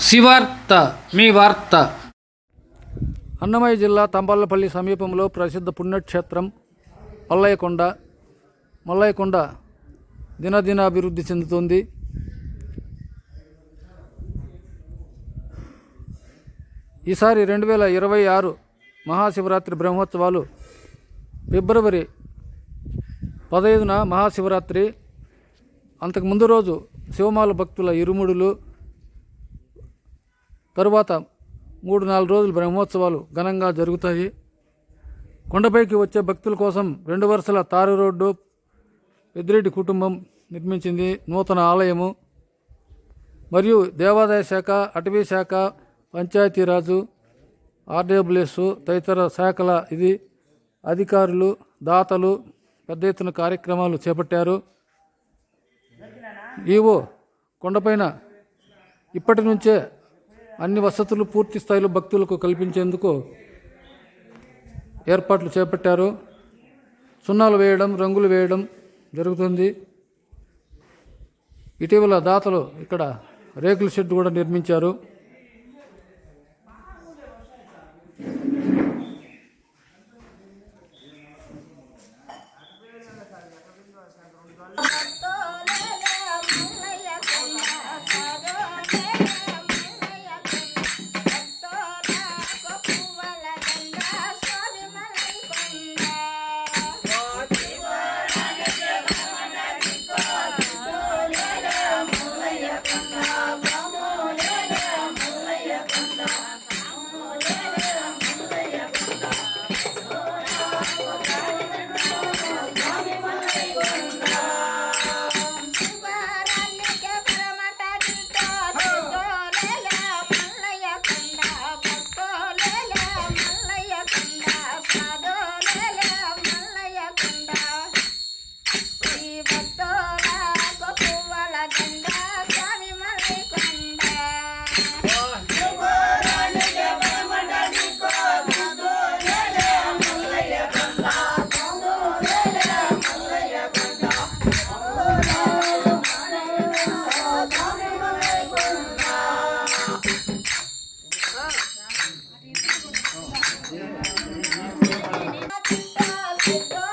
శివార్త మీ వార్త. అన్నమయ్య జిల్లా తంబాలపల్లి సమీపంలో ప్రసిద్ధ పుణ్యక్షేత్రం మల్లయ్యకొండ. మల్లయ్యకొండ దినదినాభివృద్ధి చెందుతుంది. ఈసారి రెండు వేల ఇరవై ఆరు మహాశివరాత్రి బ్రహ్మోత్సవాలు ఫిబ్రవరి పదహైదున మహాశివరాత్రి. అంతకు ముందు రోజు శివమాల భక్తుల ఇరుముడులు తరువాత మూడు నాలుగు రోజులు బ్రహ్మోత్సవాలు ఘనంగా జరుగుతాయి. కొండపైకి వచ్చే భక్తుల కోసం రెండు వరుసల తారు రోడ్డు పెద్దిరెడ్డి కుటుంబం నిర్మించింది. నూతన ఆలయము మరియు దేవాదాయ శాఖ అటవీ శాఖ పంచాయతీరాజు ఆర్డబ్ల్యూఎస్ తదితర శాఖల ఇది అధికారులు దాతలు పెద్ద ఎత్తున కార్యక్రమాలు చేపట్టారు. ఈవో కొండపైన ఇప్పటి నుంచే అన్ని వసతులు పూర్తి స్థాయిలో భక్తులకు కల్పించేందుకు ఏర్పాట్లు చేపట్టారు. సున్నాలు వేయడం రంగులు వేయడం జరుగుతుంది. ఇటీవల దాతలు ఇక్కడ రేకుల షెడ్ కూడా నిర్మించారు. Go!